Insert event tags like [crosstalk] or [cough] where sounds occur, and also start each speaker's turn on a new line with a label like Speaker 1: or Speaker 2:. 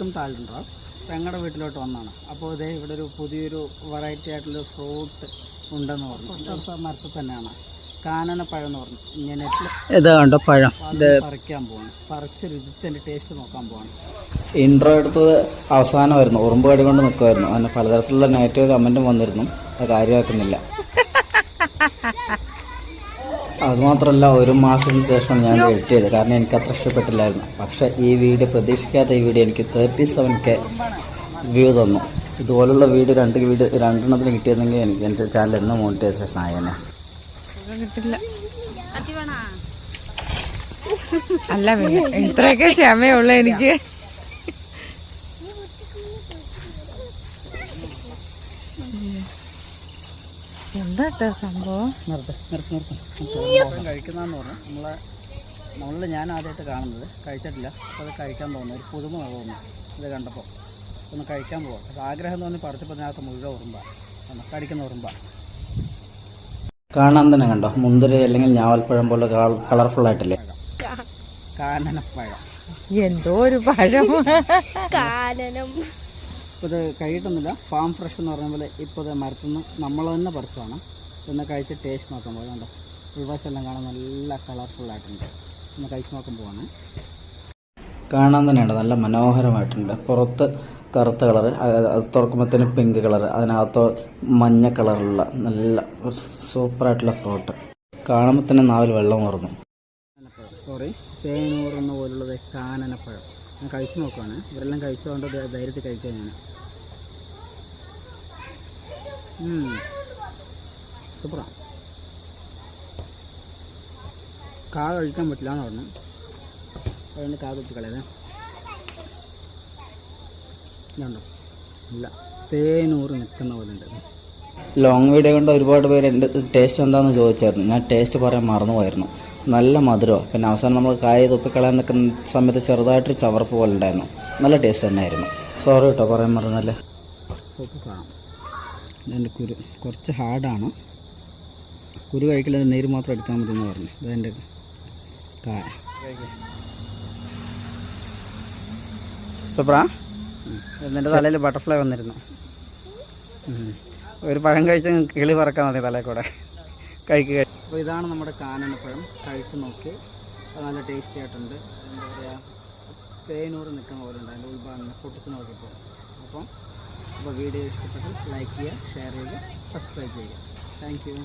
Speaker 1: Welcome to Alden rocks ഞങ്ങളുടെ വീട്ടിലോട്ട് വന്നതാണ് അപ്പോൾ ഇതേ ഇവിടെ ഒരു പുതിയൊരു വെറൈറ്റി ആയിട്ടുള്ള ഫ്രൂട്ട് ഉണ്ടെന്ന് പറഞ്ഞു. മരത്തിൽ തന്നെയാണ്. കാനനപ്പഴം എന്ന് പറഞ്ഞു. ഇങ്ങനെ ഇതാണ്ടോ കണ്ടോ പഴം. പറിക്കാൻ പോവാണ്. പറിച്ച് രുചിച്ച് എന്റെ ടേസ്റ്റ് നോക്കാൻ പോവാണ്. ഇൻട്രോ എടുത്തത് അവസാനമായിരുന്നു. ഉറുമ്പ് കടി കൊണ്ട് നിൽക്കുമായിരുന്നു അതിന് പലതരത്തിലുള്ള നെഗറ്റീവ് കമന്റും വന്നിരുന്നു. അത് കാര്യമാക്കുന്നില്ല. [laughs] അതുമാത്രമല്ല ഒരു മാസത്തിന് ശേഷമാണ് ഞാൻ വെയിറ്റ് ചെയ്തത് കാരണം എനിക്ക് അത്ര ഇഷ്ടപ്പെട്ടില്ലായിരുന്നു. പക്ഷേ ഈ വീഡിയോ പ്രതീക്ഷിക്കാത്ത ഈ വീഡിയോ എനിക്ക് തേർട്ടി സെവൻ കെ വ്യൂ തന്നു. ഇതുപോലുള്ള വീഡിയോ രണ്ട് വീഡിയോ രണ്ടെണ്ണത്തിന് കിട്ടിയിരുന്നെങ്കിൽ എനിക്ക് എന്റെ ചാനൽ എന്ന് മോണിറ്റൈസേഷൻ ആയേനെ
Speaker 2: കിട്ടില്ല. അല്ല ഇത്രയൊക്കെ ക്ഷമയുള്ളൂ എനിക്ക്. എന്താ സംഭവം?
Speaker 1: നിർത്ത് നിർത്ത് നിർത്ത്. കഴിക്കുന്നതെന്ന് പറഞ്ഞു. നമ്മളെ നമ്മളിൽ ഞാൻ ആദ്യമായിട്ട് കാണുന്നത്. കഴിച്ചിട്ടില്ല. അപ്പോൾ അത് കഴിക്കാൻ തോന്നുന്നു. ഒരു പുതുമ തോന്നുന്നു. ഇത് കണ്ടപ്പോൾ. ഒന്ന് കഴിക്കാൻ പോകാം അത് ആഗ്രഹം തോന്നി പറിച്ചപ്പോൾ അതിനകത്ത് മുഴുവൻ ഉറുമ്പ. കടിക്കുന്ന ഉറുമ്പ. കാണാൻ തന്നെ കണ്ടോ? മുന്തിരി അല്ലെങ്കിൽ ഞാവൽപ്പഴം പോലെ കളർഫുൾ ആയിട്ടില്ലേ? കാനനപ്പഴം.
Speaker 2: എന്തോ ഒരു പഴം.
Speaker 3: കാനനം.
Speaker 1: ഇപ്പോൾ ഇത് കഴിയിട്ടൊന്നുമില്ല. ഫാം ഫ്രഷ് എന്ന് പറഞ്ഞ പോലെ ഇപ്പോൾ ഇത് മരത്തിൽ നിന്ന് നമ്മൾ തന്നെ പറിച്ചതാണ്. ഒന്ന് കഴിച്ച് ടേസ്റ്റ് നോക്കാൻ പോകുന്നുണ്ട് കണ്ടോ? ഉൾവശം എല്ലാം കാണാൻ നല്ല കളർഫുൾ ആയിട്ടുണ്ട്. ഒന്ന് കഴിച്ച് നോക്കാൻ പോവാണ്. കാണാൻ തന്നെയുണ്ട്. നല്ല മനോഹരമായിട്ടുണ്ട്. പുറത്ത് കറുത്ത കളർ അത് തുറക്കുമ്പോഴത്തേന് പിങ്ക് കളർ അതിനകത്ത് മഞ്ഞ കളറുള്ള നല്ല സൂപ്പറായിട്ടുള്ള ഫ്രൂട്ട് കാണുമ്പോൾ തന്നെ നാവിൽ വെള്ളം ഉറന്നു സോറി തേനൂറുന്ന പോലുള്ളത് കാനനപ്പഴം. ഞാൻ കഴിച്ചു നോക്കുവാണ്. ഇവരെല്ലാം കഴിച്ചുകൊണ്ട് ധൈര്യത്തിൽ കഴിക്കാൻ ഞാൻ. സൂപ്പറാണ് കാ കഴിക്കാൻ പറ്റില്ല എന്ന് പറഞ്ഞു. അതുകൊണ്ട് കാ കുത്തി കളയതേ ഇതുണ്ടോ? ഇല്ല. തേനൂറ് നിൽക്കുന്ന പോലെ ഉണ്ട്. ലോങ് വീഡിയോ കൊണ്ട് ഒരുപാട് പേര് എന്റെ ടേസ്റ്റ് എന്താണെന്ന് ചോദിച്ചായിരുന്നു. ഞാൻ ടേസ്റ്റ് പറയാൻ മറന്നുപോയിരുന്നു നല്ല മധുരമാണ് പിന്നെ അവസാനം നമ്മൾ കായ തുപ്പിക്കളയാൻ നിൽക്കുന്ന സമയത്ത് ചെറുതായിട്ടൊരു ചവർപ്പ് പോലെ ഉണ്ടായിരുന്നു. നല്ല ടേസ്റ്റ് തന്നെയായിരുന്നു. സോറി കേട്ടോ പറയാൻ മറന്നല്ലേ. സൂപ്പർ കാണാം ഇതിന്റെ കുരു. കുറച്ച് ഹാർഡാണ്. കുരു കഴിക്കില്ല നീര് മാത്രം എടുത്താൽ മതി എന്ന് പറഞ്ഞു. ഇതെന്റെ കായ സൂപ്പറാ എന്നിന്റെ തലയിൽ ബട്ടർഫ്ലൈ വന്നിരുന്നു. ഒരു പഴം കഴിച്ച കിളി പറക്കാൻ മതി തലയിൽ കൂടെ. കഴിക്കുക അപ്പോൾ ഇതാണ് നമ്മുടെ കാനനപ്പഴം കഴിച്ച് നോക്കി. അത് നല്ല ടേസ്റ്റി ആയിട്ടുണ്ട്. എന്താ പറയുക തേനൂറ് നിൽക്കുന്ന പോലെ ഉണ്ട്. അതിന്റെ ഉൾഭാഗം പൊട്ടിച്ച് നോക്കിയപ്പോൾ. അപ്പം video इष्टपटल like share subscribe thank you